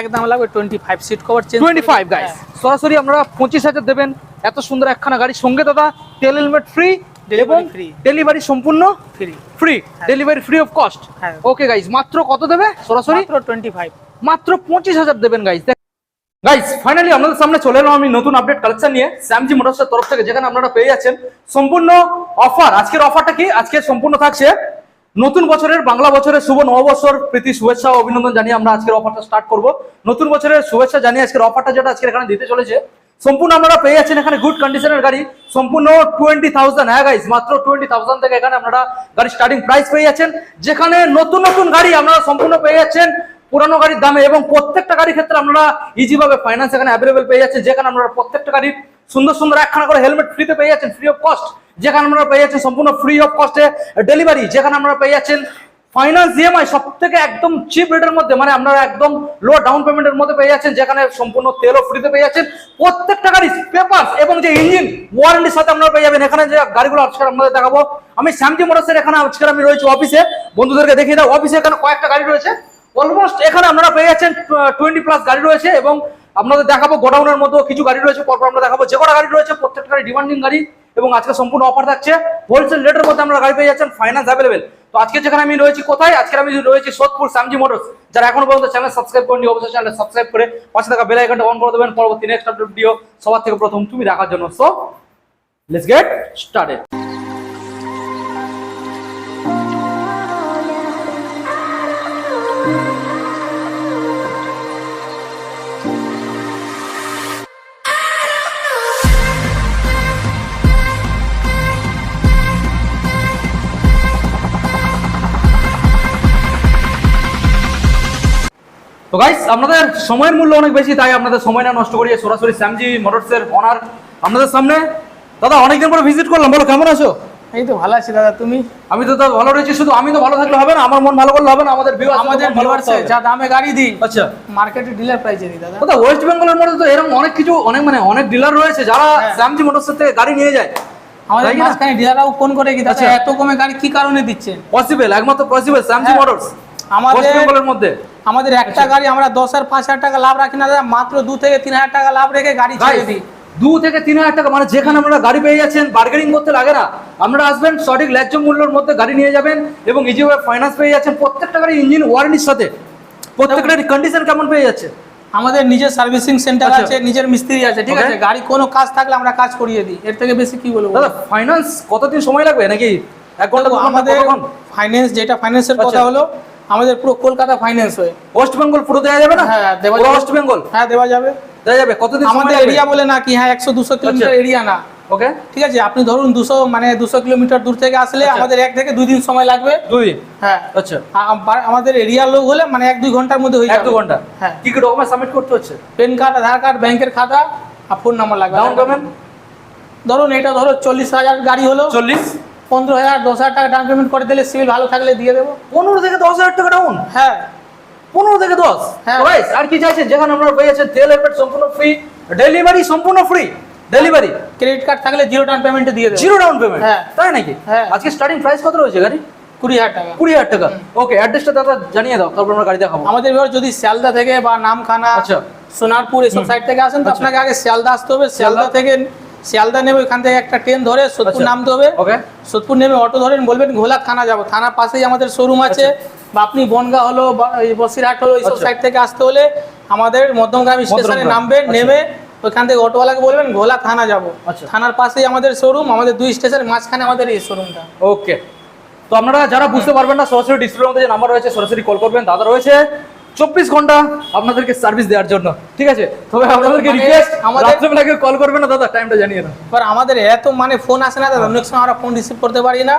একদম লাগবে twenty five seat cover change twenty five guys সরাসরি আপনারা পঁচিশ হাজার দেবেন। এত সুন্দর একখানা গাড়ির সঙ্গে দাদা তেল হেলমেট ফ্রি এবং ডেলিভারি সম্পূর্ণ free free delivery free of cost. Okay guys মাত্র কত দেবে? সরাসরি? মাত্র টোয়েন্টি ফাইভ মাত্র পঁচিশ হাজার দেবেন গাইস গাইস ফাইনালি আপনাদের সামনে চলে এলাম আমি নতুন আপডেট কালেকশন নিয়ে। স্যামজি মোটরসের তরফ থেকে যেখানে আপনারা পেয়ে যাচ্ছেন সম্পূর্ণ অফার আজকের অফারটা কি? আজকে সম্পূর্ণ থাকছে নতুন বছরের বাংলা বছরের শুভ নববর্ষর প্রীতি, শুভেচ্ছা ও অভিনন্দন জানিয়ে আমরা আজকের অফারটা স্টার্ট করব। নতুন বছরের শুভেচ্ছা জানিয়ে আজকের অফারটা যেটা আজকে এখানে দিতে চলেছে। সম্পূর্ণ আপনারা পেয়ে যাচ্ছেন এখানে গুড কন্ডিশনের গাড়ি। সম্পূর্ণ টোয়েন্টি থাউজেন্ড হ্যাঁ গাইস মাত্র টোয়েন্টি থাউজেন্ড থেকে এখানে আপনারা গাড়ি স্টার্টিং প্রাইস পেয়ে যাচ্ছেন। যেখানে নতুন নতুন গাড়ি আপনারা সম্পূর্ণ পেয়ে যাচ্ছেন পুরানো গাড়ির দামে এবং প্রত্যেকটা গাড়ির ক্ষেত্রে আপনারা ইজিভাবে ফাইন্যান্স এখানে অ্যাভেলেবেল পেয়ে যাচ্ছেন। যেখানে আপনারা প্রত্যেকটা গাড়ির সুন্দর সুন্দর একখানা করে হেলমেট ফ্রিতে পেয়ে যাচ্ছেন ফ্রি অফ কস্ট যেখানে আপনারা পেয়ে যাচ্ছেন সম্পূর্ণ ফ্রি অফ কস্টে ডেলিভারি যেখানে আপনারা পেয়ে যাচ্ছেন ফাইন্যান্স ইএমআই সব থেকে একদম চিপ রেটের মধ্যে মানে আপনারা একদম লো ডাউন পেমেন্টের মধ্যে পেয়ে যাচ্ছেন, যেখানে সম্পূর্ণ তেলও ফ্রিতে পেয়ে যাচ্ছেন। প্রত্যেকটা গাড়ি পেপার এবং যে ইঞ্জিন ওয়ারেন্টির সাথে আপনারা পেয়ে যাবেন। এখানে যে গাড়িগুলো আজকে আপনাদের দেখাবো, আমি স্যামজি মোটরসের এখানে আজকে আমি রয়েছি অফিসে বন্ধুদেরকে দেখিয়ে দাও অফিসে এখানে কয়েকটা গাড়ি রয়েছে। অলমোস্ট এখানে আপনারা পেয়ে যাচ্ছেন টোয়েন্টি প্লাস গাড়ি রয়েছে এবং আপনাদের দেখাবো গোডাউনের মধ্যে কিছু গাড়ি রয়েছে, পরপর আমরা দেখাবো। যে কটা গাড়ি রয়েছে, প্রত্যেকটা গাড়ি ডিমান্ডিং গাড়ি। এবং আজকে সম্পূর্ণ অফার থাকছে। হোলসেল রেটের মধ্যে আমরা গাড়ি পেয়ে যাচ্ছেন ফাইন্যান্স অ্যাভেলেবেল তো আজকে যেখানে আমি রয়েছি, কোথায়? আজকে আমি রয়েছি সোদপুর সামজি মোটর যারা এখনও পর্যন্ত চ্যানেল সাবস্ক্রাইব করেনি অবশ্যই চ্যানেল সাবস্ক্রাইব করে পাশে থাকা বেল আইকনটা অন করে দেবেন। পরবর্তী নেক্সট আপডেট ভিডিও সবার থেকে প্রথম তুমি দেখার জন্য। সো লেটস গেট স্টার্টেড তো গাইস আপনাদের সময়ের মূল্য অনেক বেশি তাই আপনাদের সময় না নষ্ট করিয়ে সরাসরি স্যামজি মোটরসের অনার আপনাদের সামনে। দাদা অনেকদিন পরে ভিজিট করলাম বলো কেমন আছো? এই তো ভালো আছি দাদা তুমি? আমি তো দাদা ভালো রয়েছি শুধু আমি তো ভালো থাকলে হবে না আমার মন ভালো করলে হবে না আমাদের viewers আমাদের ভিউয়ার্সে যা দামে গাড়ি দিই আচ্ছা। মার্কেটে ডিলার প্রাইসে দিই দাদা। দাদা ওয়েস্ট বেঙ্গলের মধ্যে তো এরকম অনেক কিছু অনেক মানে অনেক ডিলার রয়েছে যারা হ্যাঁ। স্যামজি মোটরস থেকে গাড়ি নিয়ে যায়। আমাদের? মাঝখানে ডিলাররাও ফোন করে কি দাদা আচ্ছা। এত কমে গাড়ি কি কারণে দিচ্ছেন? পসিবল একমাত্র পসিবল স্যামজি হ্যাঁ। মোটরস আমাদের- ওয়েস্ট বেঙ্গলের মধ্যে। আমাদের একটা গাড়ি আমরা দশ আর পাঁচ হাজার টাকা লাভ রাখি না দাদা মাত্র দু থেকে তিন হাজার টাকা লাভ রেখে গাড়ি ছেড়ে দিই। দু থেকে তিন হাজার টাকা মানে যেখানে আপনারা গাড়ি পেয়ে যাচ্ছেন বার্গেনিং করতে লাগে না। আপনারা আসবেন সঠিক ন্যায্য মূল্যের মধ্যে গাড়ি নিয়ে যাবেন এবং ইজিভাবে ফাইন্যান্স পেয়ে যাচ্ছেন। প্রত্যেকটা গাড়ি ইঞ্জিন ওয়ারেন্টির সাথে। প্রত্যেকটা কন্ডিশন কেমন পেয়ে যাচ্ছে? আমাদের নিজের সার্ভিসিং সেন্টার আচ্ছা। আছে নিজের মিস্ত্রি আছে ঠিক আছে? গাড়ি কোনো কাজ থাকলে আমরা কাজ করিয়ে দিই। এর থেকে বেশি কি বলব? দাদা ফাইন্যান্স কতদিন সময় লাগবে? নাকি এক ঘণ্টা আমাদের ফাইন্যান্স যেটা ফাইন্যান্সের কথা আচ্ছা। হলো আমাদের পুরো কলকাতা ফাইন্যান্স হয়ে। ওয়েস্ট বেঙ্গল পুরো দেওয়া যাবে না? হ্যাঁ দেওয়া যাবে। ওয়েস্ট বেঙ্গল হ্যাঁ দেওয়া যাবে। দেওয়া যাবে? কতদিন আমাদের এরিয়া বলে না কি হ্যাঁ একশো দুশো কিলোমিটার আচ্ছা। এরিয়া না। ওকে ঠিক আছে আপনি ধরুন দুশো মানে দুশো কিলোমিটার দূর থেকে আসলে আচ্ছা। আমাদের এক থেকে দুই দিন সময় লাগবে। দুই দিন? হ্যাঁ। আচ্ছা। আমাদের এরিয়ার লোক হলে মানে এক দুই ঘণ্টার মধ্যে হয়ে যাবে। দু ঘণ্টা? হ্যাঁ। কি কি ডকুমেন্ট সাবমিট করতে হচ্ছে? প্যান কার্ড আধার কার্ড ব্যাংকের খাতা আর ফোন নাম্বার লাগবে। ডাউন পেমেন্ট ধরুন এটা ধরো চল্লিশ হাজার গাড়ি হলো। চল্লিশ? পনেরো হাজার দশ হাজার টাকা ডাউন পেমেন্ট করে দিলে সিভিল ভালো থাকলে দিয়ে দেবো। পনেরো থেকে দশ হাজার টাকা ডাউন হ্যাঁ। পনেরো থেকে দশ? হ্যাঁ। আর কি চাইছেন? যেখানে আপনারা পেয়েছেন তেল হেলমেট সম্পূর্ণ ফ্রি ডেলিভারি সম্পূর্ণ ফ্রি ডেলিভারি ক্রেডিট কার্ড থাকলে জিরো ডাউন পেমেন্টে দিয়ে দেবো। জিরো ডাউন পেমেন্ট হ্যাঁ। তাই নাকি? হ্যাঁ। আজকে স্টার্টিং প্রাইস কত রয়েছে গাড়ি? কুড়ি হাজার টাকা। কুড়ি হাজার টাকা। ওকে অ্যাড্রেসটা দাদা জানিয়ে দাও তারপর আমরা গাড়ি দেখাবো। আমাদের এবার যদি শিয়ালদা থেকে বা নামখানা আচ্ছা। সোনারপুর এসব সাইড থেকে আসেন তো আচ্ছা। আপনাকে আগে শিয়ালদা আসতে হবে। শিয়ালদা? থেকে শিয়ালদা নেবে ওইখান থেকে একটা ট্রেন ধরে সোদপুর আচ্ছা। নামতে হবে। সোদপুর নেমে অটো ধরেন বলবেন ঘোলা থানা যাব। থানার পাশেই আমাদের শোরুম আছে। বা আপনি বনগা হলো বা বসিরহাট হলো এইসব আচ্ছা। সাইড থেকে আসতে হলে আমাদের মধ্যমগ্রাম স্টেশনে নামবেন আচ্ছা। নেমে ওইখান থেকে অটোওয়ালাকে বলবেন ঘোলা থানা যাব। আচ্ছা। থানার পাশেই আমাদের শোরুম আমাদের দুই স্টেশনের মাঝখানে আমাদের এই শোরুমটা ওকে। তো আপনারা যারা বুঝতে পারবেন না সরাসরি ডিসপ্লের মধ্যে যে নাম্বার রয়েছে সরাসরি কল করবেন। দাদা রয়েছে। চব্বিশ ঘণ্টা আপনাদেরকে সার্ভিস দেওয়ার জন্য। ঠিক আছে? তবে আপনাদেরকে রিকোয়েস্ট আমাদের- রাত্রেবেলাকে কল করবে না দাদা টাইমটা জানিয়ে দাও। এবার আমাদের এত মানে ফোন আসে না দাদা অনেক সময় আমরা ফোন রিসিভ করতে পারি না।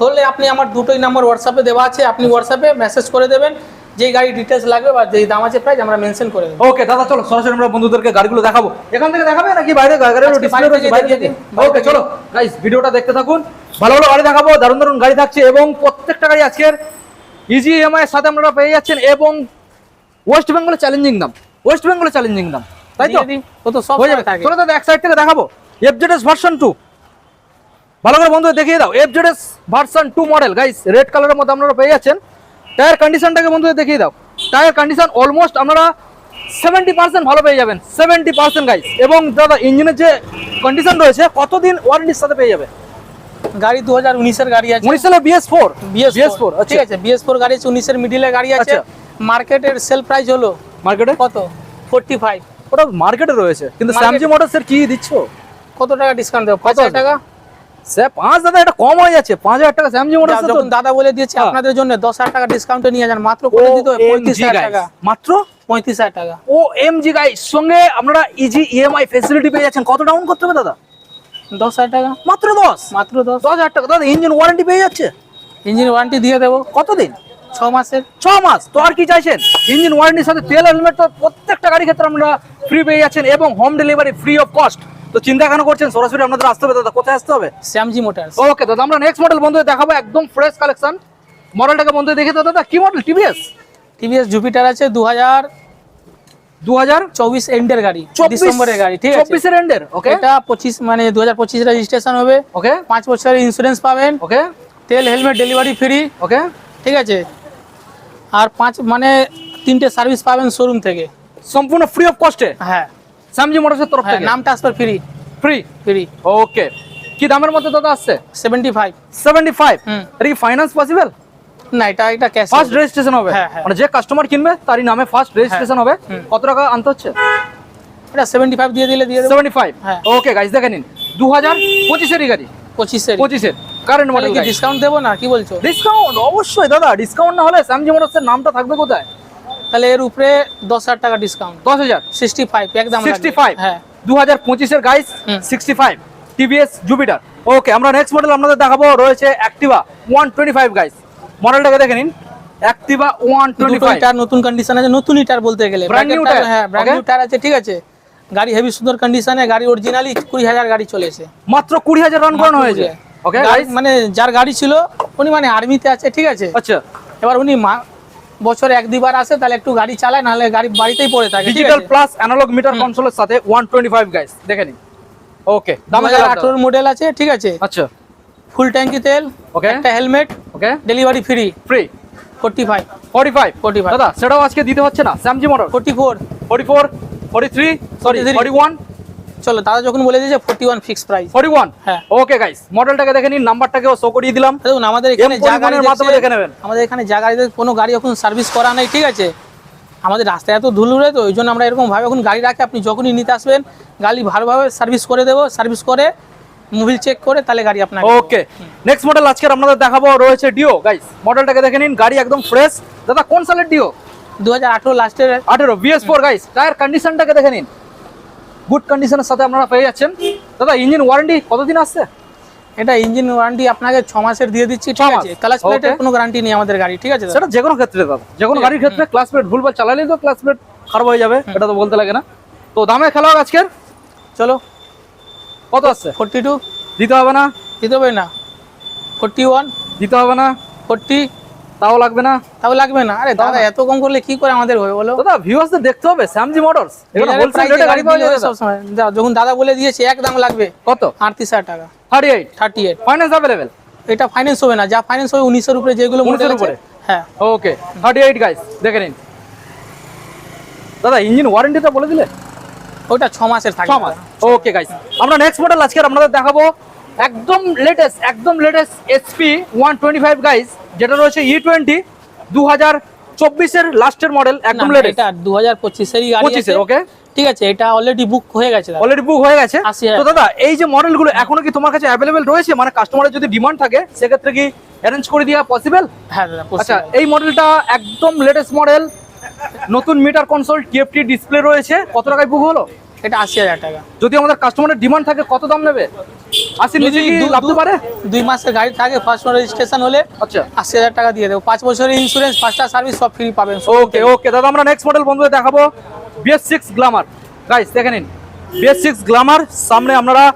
হলে আপনি আমার দুটোই নাম্বার হোয়াটসঅ্যাপে দেওয়া আছে আপনি হোয়াটসঅ্যাপে মেসেজ করে দেবেন যেই গাড়ি ডিটেলস লাগবে বা যেই দাম আছে প্রাইস আমরা মেনশন করে দেবো। ওকে দাদা চলো সরাসরি আমরা বন্ধুদেরকে গাড়িগুলো দেখাবো। এখান থেকে দেখাবে নাকি বাইরে? গাড়ির ডিসপ্লে রয়েছে বাইরে ওকে চলো গাইস ভিডিওটা দেখতে থাকুন। ভালো ভালো গাড়ি দেখাবো দারুণ দারুণ গাড়ি থাকছে এবং প্রত্যেকটা গাড়ি আজকের ইজি ইএমআই এর সাথে আপনারা পেয়ে যাচ্ছেন এবং ওয়েস্ট বেঙ্গলে চ্যালেঞ্জিং দাম। ওয়েস্ট বেঙ্গলে চ্যালেঞ্জিং দাম। তাই তো? ও তো সব হয়ে যাবে। দাদা এক সাইড থেকে দেখাবো। এফজেডএস ভার্সন টু ভালো করে বন্ধু দেখিয়ে দাও। FZS version two model guys red কালারের মধ্যে আপনারা পেয়ে যাচ্ছেন। টায়ার কন্ডিশনটাকে বন্ধুদের দেখিয়ে দাও। টায়ার কন্ডিশন অলমোস্ট আপনারা সেভেন্টি পার্সেন্ট ভালো পেয়ে যাবেন। সেভেন্টি পার্সেন্ট গাইস এবং দাদা ইঞ্জিনের যে কন্ডিশন রয়েছে কতদিন ওয়ারেন্টির সাথে পেয়ে যাবে? গাড়ি দু হাজার উনিশের গাড়ি আছে। উনিশ সালে BS four BS BS four ঠিক আছে বিএস ফোর গাড়ি আছে উনিশের মিডিলে গাড়ি আছে। আচ্ছা। মার্কেটের সেল প্রাইস হলো মার্কেটে? কত? ফোর্টি ফাইভ ওটা মার্কেটে রয়েছে। কিন্তু স্যামজি মোটরসের কি দিচ্ছ? কত টাকা ডিসকাউন্ট দেবো? পাঁচ হাজার টাকা? সে পাঁচ দাদা এটা কম হয়ে যাচ্ছে। পাঁচ হাজার টাকা স্যামজি মোটরস যখন দাদা বলে দিয়েছে হ্যাঁ। আপনাদের জন্য দশ হাজার টাকা ডিসকাউন্টে নিয়ে যান মাত্র করে দিতে হবে পঁয়ত্রিশ হাজার টাকা। মাত্র? পঁয়ত্রিশ হাজার টাকা। ও এমজি গাই সঙ্গে আপনারা ইজি ইএমআই ফেসিলিটি পেয়ে যাচ্ছেন। কত ডাউন করতে হবে দাদা? দশ হাজার টাকা। মাত্র দশ? মাত্র দশ। দশ হাজার টাকা। দাদা ইঞ্জিন ওয়ারেন্টি পেয়ে যাচ্ছে? ইঞ্জিন ওয়ারেন্টি দিয়ে দেবো। কতদিন? ছ মাসের ছ মাস তো আর কি চাইছেন? ইঞ্জিন ওয়ারেন্টির সাথে তেল হেলমেট তো প্রত্যেকটা গাড়ি ক্ষেত্রে আমরা ফ্রি পেয়ে যাচ্ছেন এবং home delivery free of cost তো চিন্তা কেন করছেন? সরাসরি আপনাদের আসতে হবে দাদা। কোথায় আসতে হবে? শ্যামজি মোটরস ওকে দাদা আমরা নেক্সট মডেল বন্ধুদের দেখাবো। একদম ফ্রেশ কালেকশন মডেলটাকে বন্ধুদের দেখে দাও দাদা। কি মডেল টিভিএস টিভিএস জুপিটার আছে দু হাজার দু হাজার চব্বিশ এন্ডের গাড়ি ডিসেম্বরের গাড়ি ঠিক আছে? চব্বিশের এন্ডের ওকে এটা পঁচিশ মানে দু হাজার পঁচিশ রেজিস্ট্রেশন হবে। ওকে পাঁচ বছরের ইন্স্যুরেন্স পাবেন। ওকে তেল হেলমেট ডেলিভারি ফ্রি ওকে ঠিক আছে? আর পাঁচ মানে তিনটে সার্ভিস পাবেন শোরুম থেকে। সম্পূর্ণ ফ্রি অফ কস্টে হ্যাঁ। স্যামজি মোটরসের তরফ হ্যাঁ থেকে? নাম transfer free free free okay কি দামের মধ্যে দাদা আসছে? Seventy five seventy five. এটা কি ফাইন্যান্স পসিবল না এটা এটা ক্যাশ ফার্স্ট রেজিস্ট্রেশন হবে? হ্যাঁ, হ্যাঁ। মানে যে কাস্টমার কিনবে তারই নামে ফার্স্ট রেজিস্ট্রেশন হবে। কত টাকা আনতে হচ্ছে? এটা সেভেন্টি ফাইভ দিয়ে দিলে দিয়ে দেবো। Seventy five. ওকে গাইজ দেখে নিন। দু হাজার পঁচিশেরই গাড়ি। পঁচিশের পঁচিশের। কারেন্ট মডেল কি ডিসকাউন্ট দেবো না? কি বলছো? ডিসকাউন্ট অবশ্যই দাদা ডিসকাউন্ট না হলে স্যামজি মোটরসের নামটা থাকবে কোথায়? তাহলে এর উপরে দশ হাজার টাকা ডিসকাউন্ট দশ হাজার? সিক্সটি ফাইভ একদম সিক্সটি ফাইভ হ্যাঁ। দু হাজার পঁচিশের guys sixty five TVS Jupiter okay আমরা নেক্সট মডেল আপনাদের দেখাবো রয়েছে Activa one twenty five guys মডেলটাকে দেখে নিন। অ্যাক্টিভা ওয়ান টোয়েন্টি দুটো ফাইভ টায়ার নতুন কন্ডিশন আছে নতুন টায়ার বলতে গেলে। New Bracket হ্যাঁ ব্র্যান্ড নিউ টায়ার আছে ঠিক আছে। গাড়ি হেভি সুন্দর কন্ডিশনে গাড়ি অরিজিনালি কুড়ি হাজার গাড়ি চলেছে। মাত্র কুড়ি হাজার রান করানো হয়েছে। ওকে মানে যার গাড়ি ছিল উনি মানে আর্মিতে আছে ঠিক আছে? আচ্ছা। এবার উনি বছরে এক দুবার আসে তাহলে একটু গাড়ি চালায় নাহলে গাড়ি বাড়িতেই পড়ে থাকে digital plus analogue meter console সাথে ওয়ান টোয়েন্টি ফাইভ গাইস দেখে নিন। ওকে দামে গেল আঠারোর মডেল আছে ঠিক আছে? আচ্ছা। ফুল ট্যাঙ্কি তেল ওকে একটা helmet okay delivery free free forty five forty five 45 দাদা সেটাও আজকে দিতে হচ্ছে না? Samji motor forty four forty four forty three sorry 43 forty one চলো দাদা যখন বলে দিয়েছে forty one fix price forty one হ্যাঁ। ওকে গাইস মডেলটাকে দেখে নিন নাম্বারটাকেও শো করিয়ে দিলাম। দেখুন আমাদের এখানে যা গাড়ি মাধ্যমে দেখে নেবেন। আমাদের এখানে যা গাড়িতে কোনো গাড়ি এখন সার্ভিস করা নেই ঠিক আছে? আমাদের রাস্তায় এত ধুল উড়ে তো ওই জন্য আমরা এরকম ভাবে এখন গাড়ি রাখে আপনি যখনই নিতে আসবেন গাড়ি ভালোভাবে সার্ভিস করে দেবো সার্ভিস করে মোবিল চেক করে তাহলে গাড়ি আপনার ওকে নেক্সট মডেল আজকের আপনাদের দেখাবো রয়েছে ডিও গাইস মডেলটাকে দেখে নিন গাড়ি একদম ফ্রেশ দাদা কোন সালের ডিও দু হাজার আঠেরো লাস্টের আঠেরো বিএস ফোর গাইস টায়ার কন্ডিশনটাকে দেখে নিন। গুড কন্ডিশনের সাথে আপনারা পেয়ে যাচ্ছেন। দাদা ইঞ্জিন ওয়ারেন্টি কতদিন আসছে? এটা ইঞ্জিন ওয়ারেন্টি আপনাকে ছ মাসের দিয়ে দিচ্ছি ঠিক। আছে? ক্লাস প্লেটের কোনো গ্যারান্টি নেই আমাদের গাড়ি ঠিক আছে সেটা যে কোনো ক্ষেত্রে দাদা যে কোনো গাড়ির ক্ষেত্রে ক্লাস প্লেট ভুলভাল চালালেই তো ক্লাস প্লেট খারাপ হয়ে যাবে এটা তো বলতে লাগে না। তো দামে খেলা হোক আজকের? চলো। কত আসছে? ফোর্টি টু দিতে হবে না? দিতে হবে না। ফোর্টি ওয়ান দিতে হবে না? ফোর্টি তাও লাগবে না? তাও লাগবে না। আরে দাদা এত কম করলে কি করে আমাদের হবে বলো? দাদা ভিউয়ার্সদের দেখতে হবে স্যামজি মোটরস Dealer হোলসেল রেটে গাড়ি পাওয়া যাবে এ সবসময়। দা- যখন দাদা বলে দিয়েছে এক দাম লাগবে। কত? আটত্রিশ হাজার টাকা। Thirty eight thirty eight finance available এটা ফাইন্যান্স হবে না। যা ফাইন্যান্স হবে উনিশের উপরে যেগুলো 19 মডেল এর উপরে? হ্যাঁ। ওকে থার্টি এইট গাইস দেখে নিন। দাদা ইঞ্জিন ওয়ারেন্টিটা বলে দিলে? ওটা ছ মাসের ছ থাকবে মাস। ওকে গাইস আমরা নেক্সট মডেল আজকে আপনাদের দেখাবো। একদম লেটেস্ট একদম latest SP one twenty five guys যেটা রয়েছে ই টোয়েন্টি দু হাজার চব্বিশের লাস্টের মডেল একদম লেটেস্ট এটা দু হাজার পঁচিশেরই পঁচিশের ওকে ঠিক আছে এটা অলরেডি বুক হয়ে গেছে অলরেডি বুক হয়ে গেছে। তো দাদা এই যে মডেলগুলো এখনও কি তোমার কাছে অ্যাভেলেবেল রয়েছে? মানে কাস্টমারের যদি ডিমান্ড থাকে সেক্ষেত্রে কি অ্যারেঞ্জ করে দেওয়া পসিবল হ্যাঁ দাদা আচ্ছা এই মডেলটা একদম লেটেস্ট মডেল নতুন মিটার কনসোল টিএফটি ডিসপ্লে রয়েছে। কত টাকায় বুক হলো? এটা আশি হাজার টাকা। যদি আমাদের কাস্টমারের ডিমান্ড থাকে কত দাম নেবে? আশি নিচে কি দু- পারে? দুই মাসের গাড়ি থাকে ফার্স্ট রেজিস্ট্রেশন হলে আচ্ছা। আশি হাজার টাকা দিয়ে দেবো। পাঁচ বছরের ইন্স্যুরেন্স পাঁচটা সার্ভিস সব ফ্রি পাবেন ওকে ওকে দাদা আমরা নেক্সট মডেল বন্ধুদের দেখাবো। বিএস সিক্স গ্লামার গাইস দেখে নিন। বিএস সিক্স গ্লামার সামনে আপনারা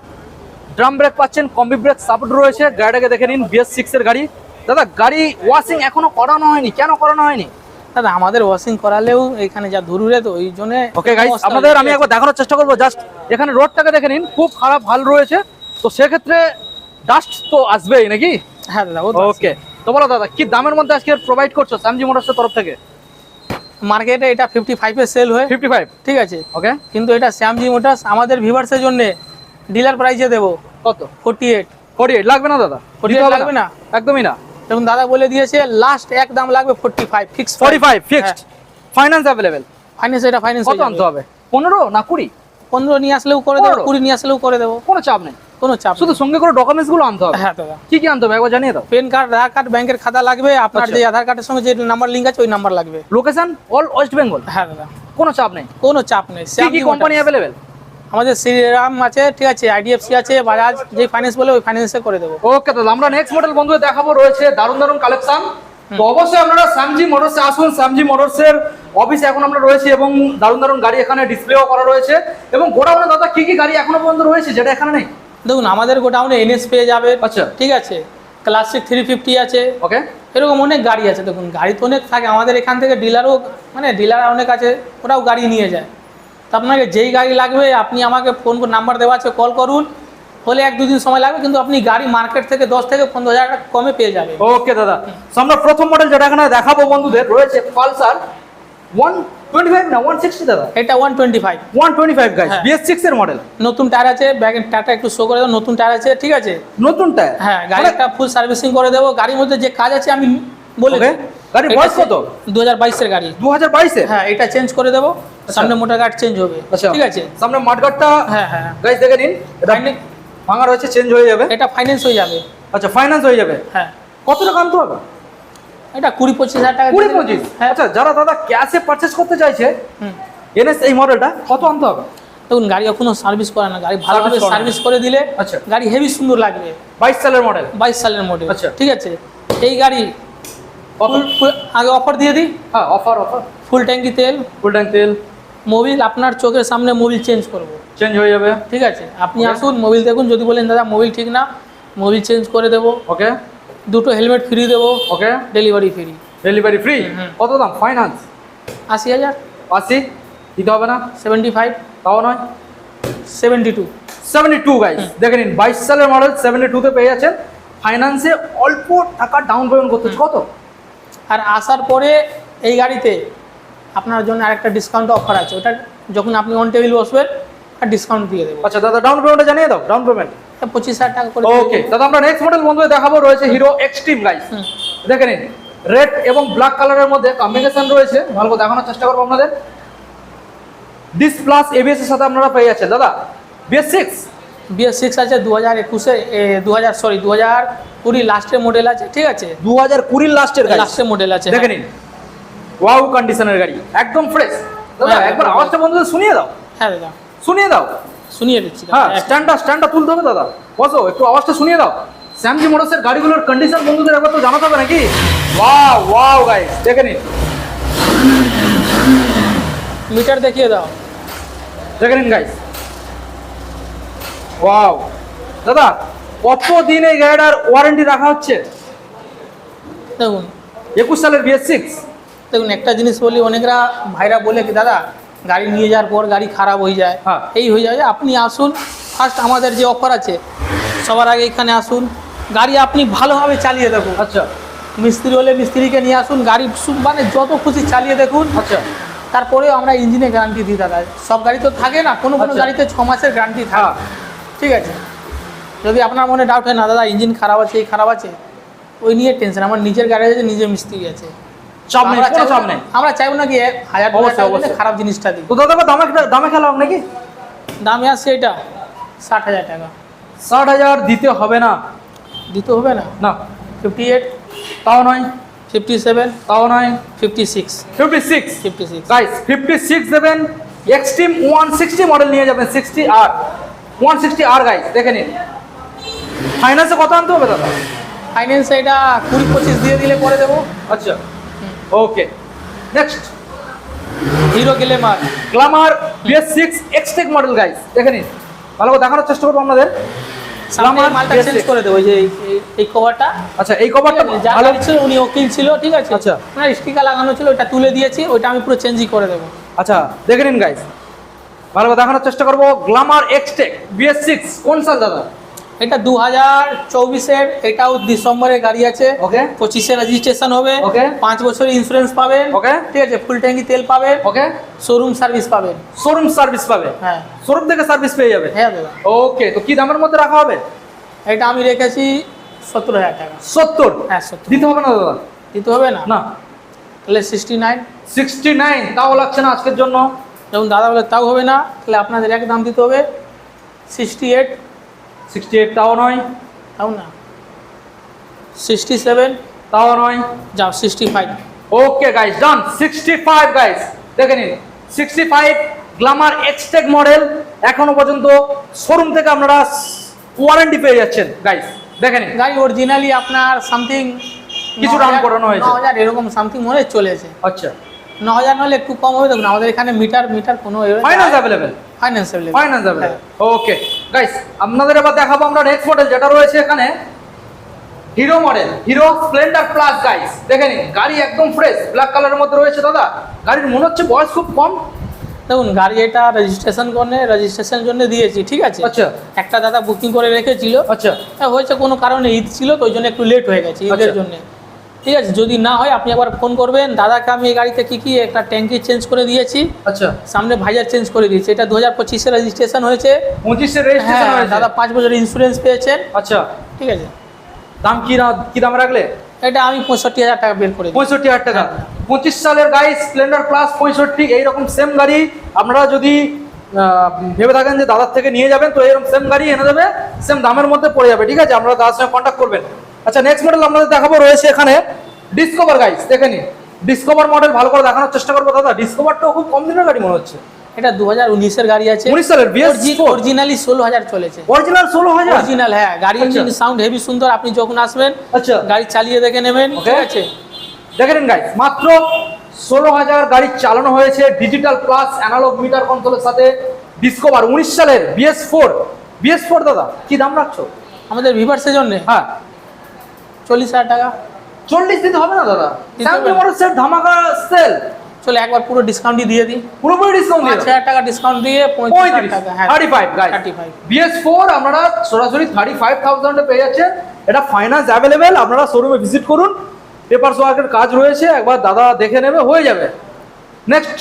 ড্রাম ব্রেক পাচ্ছেন কম্বি ব্রেক সাপোর্ট রয়েছে। গাড়িটাকে দেখে নিন বিএস সিক্স এর গাড়ি। দাদা গাড়ি ওয়াশিং এখনও করানো হয়নি। কেন করানো হয়নি? দাদা আমাদের ওয়াশিং করালেও এখানে যা ধুরুরে তো ওই জন্য ওকে গাইস আপনাদের আমি একবার দেখানোর চেষ্টা করব। জাস্ট এখানে রোডটাকে দেখে নিন। খুব খারাপ হাল রয়েছে। তো সেক্ষেত্রে ডাস্ট তো আসবেই নাকি? হ্যাঁ দাদা। ওকে তো বলো দাদা কি দামের মধ্যে আজকে প্রোভাইড করছ স্যামজি মোটরসের তরফ থেকে? মার্কেটে এটা ফিফটি ফাইভে সেল হয়ে। ফিফটি ফাইভ ঠিক আছে। ওকে কিন্তু এটা শ্যামজি মোটরস আমাদের ভিভার্সের জন্য ডিলার প্রাইসে দেবো। কত? ফোর্টি এইট ফোর্টি এইট লাগবে না দাদা? 48 দিতে লাগবে না? একদমই না। দেখুন দাদা বলে দিয়েছে লাস্ট এক দাম লাগবে forty five fix forty five. Fixed finance available finance এটা ফাইন্যান্স কত আনতে হবে? পনেরো না কুড়ি? পনেরো নিয়ে আসলেও করে দেবো কুড়ি নিয়ে আসলেও করে দেবো। কোনো চাপ নেই। কোনো চাপ শুধু সঙ্গে করে ডকুমেন্টসগুলো আনতে হবে? হ্যাঁ দাদা। কি কি আনতে হবে? একবার জানিয়ে দাও। পেন কার্ড আধার কার্ড ব্যাংকের খাতা লাগবে আপনার আচ্ছা। যে আধার কার্ডের সঙ্গে যে নাম্বার লিঙ্ক আছে ওই নাম্বার লাগবে। লোকেশন অল ওয়েস্ট বেঙ্গল হ্যাঁ দাদা। কোনো চাপ নেই? কোনো চাপ নেই। কি কি কোম্পানি অ্যাভেলেবেল আমাদের শ্রীরাম আছে ঠিক আছে আইডিএফসি আছে বাজাজ যে ফাইন্যান্স বলে ওই ফাইন্যান্সে করে দেবো। ওকে দাদা আমরা নেক্সট মডেল বন্ধু দেখাবো রয়েছে দারুণ দারুণ কালেকশন তো অবশ্যই আপনারা স্যামজি মোটরসে আসুন। স্যামজি মোটরসের অফিসে এখন আমরা রয়েছে এবং দারুণ দারুণ গাড়ি এখানে ডিসপ্লেও করা রয়েছে। এবং গোডাউনে দাদা কি কি গাড়ি এখনও পর্যন্ত রয়েছে যেটা এখানে নেই? দেখুন আমাদের গোডাউনে এনএস পেয়ে যাবে। আচ্ছা। ঠিক আছে? ক্লাসিক থ্রি ফিফটি আছে। ওকে এরকম অনেক গাড়ি আছে। দেখুন গাড়ি তো অনেক থাকে। আমাদের এখান থেকে ডিলারও মানে ডিলার অনেক আছে ওরাও গাড়ি নিয়ে যায়। তো আপনাকে যেই গাড়ি লাগবে আপনি আমাকে ফোন করে নাম্বার দেওয়া আছে কল করুন। হলে এক দুদিন সময় লাগবে কিন্তু আপনি গাড়ি মার্কেট থেকে দশ থেকে পনেরো হাজার টাকা কমে পেয়ে যাবেন। ওকে দাদা। আমরা প্রথম মডেল যেটা এখানে দেখাবো বন্ধুদের রয়েছে পালসার ওয়ান না দাদা? এটা গাইজ হ্যাঁ। এর মডেল নতুন টায়ার আছে টায়ারটা একটু শো করে নতুন টায়ার আছে ঠিক আছে? নতুন টায়ার হ্যাঁ গাড়িটা ফুল সার্ভিসিং করে দেবো। গাড়ির মধ্যে যে কাজ আছে আমি বলে বয়স কত? গাড়ি। হ্যাঁ এটা চেঞ্জ করে দেবো। সামনে মোটর গার্ড চেঞ্জ হবে আচ্ছা। ঠিক আছে? সামনে হ্যাঁ হ্যাঁ। দেখে নিন। এটা Finance- ভাঙা রয়েছে চেঞ্জ হয়ে যাবে। এটা ফাইন্যান্স হয়ে যাবে। আচ্ছা ফাইন্যান্স হয়ে যাবে। হ্যাঁ। কত টাকা আনতে হবে? এটা কুড়ি পঁচিশ হাজার টাকা কুড়ি পঁচিশ? হ্যাঁ। আচ্ছা যারা দাদা ক্যাশে পারচেস করতে চাইছে হুম। এনএস এই মডেলটা কত আনতে হবে? দেখুন গাড়ি এখনও সার্ভিস করে না। গাড়ি ভালোভাবে। সার্ভিস করে দিলে আচ্ছা। গাড়ি হেভি সুন্দর লাগবে। বাইশ সালের মডেল বাইশ সালের মডেল আচ্ছা। ঠিক আছে? এই গাড়ি আগে অফার দিয়ে দিই? হ্যাঁ অফার অফার ফুল ট্যাঙ্কি তেল। ফুল ট্যাঙ্ক তেল। মোবিল আপনার চোখের সামনে মোবিল চেঞ্জ করব। চেঞ্জ হয়ে যাবে। ঠিক আছে? আপনি আসুন মোবিল দেখুন। যদি বলেন দাদা মোবিল ঠিক না মোবিল চেঞ্জ করে দেবো। ওকে দুটো হেলমেট ফ্রি দেবো okay delivery free delivery free. কত দাম? ফাইন্যান্স আশি হাজার। আশি? দিতে হবে না? সেভেন্টি ফাইভ তাও নয়? Seventy two seventy two guys দেখে নিন বাইশ সালের মডেল সেভেন্টি টুতে পেয়ে যাচ্ছেন। ফাইন্যান্সে অল্প টাকা ডাউন পেমেন্ট করতে কত? আর আসার পরে এই গাড়িতে আপনার জন্য আরেকটা ডিসকাউন্ট অফার আছে। ওটা যখন আপনি অন টেবিল বসবেন আর ডিসকাউন্ট দিয়ে দেবো। আচ্ছা দাদা ডাউন পেমেন্টটা জানিয়ে দাও। ডাউন পেমেন্ট পঁচিশ হাজার টাকা করে ওকে দাদা আমরা নেক্সট মডেল বন্ধু দেখাবো রয়েছে হিরো এক্সট্রিম গাইস দেখে নিন রেড এবং ব্ল্যাক কালারের মধ্যে কম্বিনেশন রয়েছে। ভালো করে দেখানোর চেষ্টা করব আপনাদের। ডিস প্লাস এবিএস এর সাথে আপনারা পেয়ে যাচ্ছেন। দাদা বিএস সিক্স বিএস সিক্স আছে দু হাজার একুশে দু হাজার সরি দু হাজার কুড়ি লাস্টের মডেল আছে ঠিক আছে? দু হাজার কুড়ির লাস্টের গাড়ি লাস্টের মডেল আছে দেখে নিন। ওয়াও কন্ডিশনের গাড়ি একদম ফ্রেশ দাদা হ্যাঁ, একবার আওয়াজটা বন্ধুদের শুনিয়ে দাও। হ্যাঁ দাদা। শুনিয়ে দাও। শুনিয়ে দিচ্ছি হ্যাঁ স্ট্যান্ডটা স্ট্যান্ডটা তুলতে হবে দাদা। বসো একটু আওয়াজটা শুনিয়ে দাও। স্যামজি মোটরসের গাড়িগুলোর কন্ডিশন বন্ধুদের একবার তো জানাতে হবে নাকি? ওয়াও ওয়াও গাইস দেখে নিন। মিটার দেখিয়ে দাও। দেখে নিন গাইস ওয়াও দাদা কত দিন এই গাড়িটার ওয়ারেন্টি রাখা হচ্ছে? দেখুন। একুশ সালের বিএস সিক্স দেখুন একটা জিনিস বলি অনেকরা ভাইরা বলে কি দাদা গাড়ি নিয়ে যাওয়ার পর গাড়ি খারাপ হয়ে যায়। হ্যাঁ। এই হয়ে যায়। আপনি আসুন। ফার্স্ট আমাদের যে অফার আছে সবার আগে এখানে আসুন। গাড়ি আপনি ভালোভাবে চালিয়ে দেখুন। আচ্ছা। মিস্ত্রি হলে মিস্ত্রিকে নিয়ে আসুন। গাড়ি মানে যত খুশি চালিয়ে দেখুন। আচ্ছা। তারপরেও আমরা ইঞ্জিনে গ্যারান্টি দিই দাদা। সব গাড়ি তো থাকে না। কোনো কোনো আচ্ছা। গাড়িতে ছ মাসের গ্যারান্টি থাকে। হ্যাঁ। ঠিক আছে। যদি আপনার মনে ডাউট হয় না দাদা ইঞ্জিন খারাপ আছে এই খারাপ আছে। ওই নিয়ে টেনশন আমার নিজের গাড়ি আছে নিজের মিস্ত্রি আছে। চাপ নেই আমরা কোনো চাপ নেই। আমরা চাইব না হাজার অবশ্যই, অবশ্যই। খারাপ জিনিসটা দিই তো দাদা এবার দামে দামে নাকি? দামে এটা ষাট হাজার টাকা। ষাট হাজার দিতে হবে না। দিতে হবে না? না। ফিফটি এইট তাও নয়। ফিফটি সেভেন তাও নয়। Fifty six fifty six fifty six guys fifty six দেবেন। এক্সট্রিম ওয়ান সিক্সটি মডেল নিয়ে যাবেন sixty R one sixty R guys দেখে নিন। ফাইন্যান্সে কত আনতে হবে দাদা? ফাইন্যান্স এটা কুড়ি পঁচিশ দিয়ে দিলে করে দেবো। আচ্ছা। Okay next Hero Glamour Glamour BS six Xtec model guys দেখে নিন ভালো করে দেখানোর চেষ্টা করব আপনাদের। মালটা চেঞ্জ করে দেবো যে এই- কভারটা আচ্ছা এই কভারটা ভালো ছিল উনি উকিল ছিল ঠিক আছে? আচ্ছা। আপনার স্টিকার লাগানো ছিল ওটা তুলে দিয়েছি ওইটা আমি পুরো চেঞ্জই করে দেবো। আচ্ছা দেখে নিন গাইস ভালো করে দেখানোর চেষ্টা করব। গ্লামার এক্সটেক বিএস সিক্স কোন সাল দাদা? এটা দু হাজার চব্বিশের এটাও ডিসেম্বরের গাড়ি আছে। ওকে। পঁচিশে রেজিস্ট্রেশন হবে। Okay. পাঁচ বছরের ইন্স্যুরেন্স পাবেন। Okay. ঠিক আছে ফুল ট্যাঙ্কি তেল পাবেন। ওকে। শোরুম সার্ভিস পাবেন। শোরুম সার্ভিস পাবে? হ্যাঁ। শোরুম থেকে সার্ভিস পেয়ে যাবে? হ্যাঁ দাদা। ওকে তো কি দামের মধ্যে রাখা হবে? এটা আমি রেখেছি সত্তর হাজার টাকা। সত্তর? হ্যাঁ সত্তর। দিতে হবে না দাদা? দিতে হবে না? না। তাহলে সিক্সটি নাইন সিক্সটি নাইন তাও লাগছে না আজকের জন্য। যেমন দাদা বলে তাও হবে না। তাহলে আপনাদের এক দাম দিতে হবে। সিক্সটি এইট সিক্সটি এইট তাও নয়। তাও না। সিক্সটি সেভেন তাও নয়। যাও sixty five okay guys done 65 guys দেখে নিন। 65 গ্ল্যামার এক্সটেক মডেল এখনও পর্যন্ত শোরুম থেকে আপনারা ওয়ারেন্টি পেয়ে যাচ্ছেন গাইস দেখে নিন। গাড়ি অরিজিনালি আপনার সামথিং কিছু দাম করানো হয়েছে। ন হাজার এরকম সামথিং মনে চলেছে। আচ্ছা। ন হাজার নাহলে একটু কম হবে দেখুন আমাদের এখানে মিটার মিটার কোনো finance available finance finance available okay guys আপনাদের এবার দেখাবো আমরা নেক্সট মডেল যেটা রয়েছে এখানে। Hero model Hero Splendor plus guys দেখে নিন গাড়ি একদম ফ্রেশ ব্ল্যাক কালারের মধ্যে রয়েছে দাদা। গাড়ির মনে হচ্ছে বয়স খুব কম। দেখুন গাড়ি এটা রেজিস্ট্রেশন করে রেজিস্ট্রেশনের জন্য দিয়েছি ঠিক আছে? আচ্ছা। একটা দাদা বুকিং করে রেখেছিল। আচ্ছা। হ্যাঁ, হয়েছে কোনো কারণে ঈদ ছিল তো ওই জন্য একটু লেট হয়ে গেছে ঈদের আচ্ছা। জন্য। ঠিক আছে যদি না হয় আপনি একবার ফোন করবেন। দাদাকে আমি এই গাড়িতে কী কী একটা ট্যাঙ্কি চেঞ্জ করে দিয়েছি। আচ্ছা। সামনে ভাইজার চেঞ্জ করে দিয়েছি। এটা দু হাজার পঁচিশে রেজিস্ট্রেশন হয়েছে। পঁচিশে হ্যাঁ রেজিস্ট্রেশন হয়েছে? দাদা পাঁচ বছর ইন্স্যুরেন্স পেয়েছেন। আচ্ছা। ঠিক আছে। দাম কি কি দাম রাখলে? এটা আমি পঁয়ষট্টি হাজার টাকা বের করে পঁয়ষট্টি হাজার টাকা। পঁচিশ সালের গাড়ি স্প্লেন্ডার প্লাস পঁয়ষট্টি এইরকম সেম গাড়ি আপনারা যদি ভেবে থাকেন যে দাদার থেকে নিয়ে যাবেন তো এরকম সেম গাড়ি এনে দেবে সেম দামের মধ্যে পড়ে যাবে। ঠিক আছে? আপনারা দাদার সঙ্গে কন্ট্যাক্ট করবেন। আচ্ছা নেক্সট মডেল আপনাদের দেখাবো রয়েছে এখানে ডিসকভার গাইস দেখে নিন। ডিসকভার মডেল ভালো করে দেখানোর চেষ্টা করব। দাদা ডিসকভারটাও খুব কম দিনের গাড়ি মনে হচ্ছে। এটা দু হাজার উনিশের গাড়ি আছে। উনিশ সালের অরিজিনালি ষোলো হাজার চলেছে। অরিজিনাল ষোলো হাজার অরিজিনাল হ্যাঁ গাড়ি। ইঞ্জিন সাউন্ড হেভি সুন্দর। আপনি যখন আসবেন আচ্ছা। গাড়ি চালিয়ে দেখে নেবেন ঠিক আছে? দেখে নিন গাইস মাত্র ষোলো হাজার গাড়ি চালানো হয়েছে ডিজিটাল প্লাস অ্যানালগ মিটার কন্ট্রোলের সাথে ডিসকভার উনিশ সালের বিএস ফোর বিএস ফোর দাদা কি দাম রাখছো? আমাদের ভিভার্সের জন্য হ্যাঁ। চল্লিশ হাজার টাকা। চল্লিশ দিতে হবে না দাদা? স্যামসাং। মোটর ধামাকা সেল চলে একবার পুরো ডিসকাউন্টই দিয়ে দিই। পুরোপুরি ডিসকাউন্ট হাজার টাকা ডিসকাউন্ট দিয়ে টাকা হ্যাঁ। গাইস আপনারা সরাসরি পেয়ে যাচ্ছেন। এটা অ্যাভেলেবেল আপনারা শোরুমে ভিজিট করুন। পেপার ওয়ার্কের কাজ রয়েছে একবার দাদা দেখে নেবে হয়ে যাবে। Next